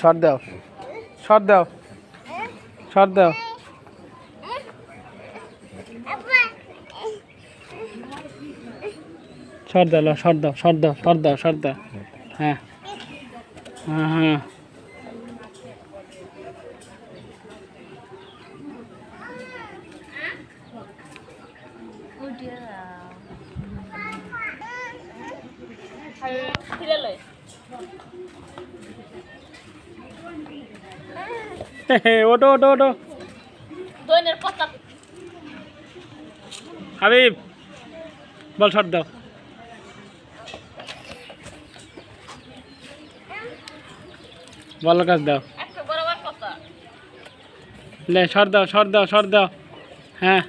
Shot দাও। Shot দাও। Shot দাও। শট দাও শট দাও শট দাও শট দাও শট দাও। হ্যাঁ। হ্যাঁ হ্যাঁ। লই ওটো ওটো ওটো হাবিব বল শট দাও বল কাজ দাও। লে শট দাও শট দাও শট দাও। হ্যাঁ।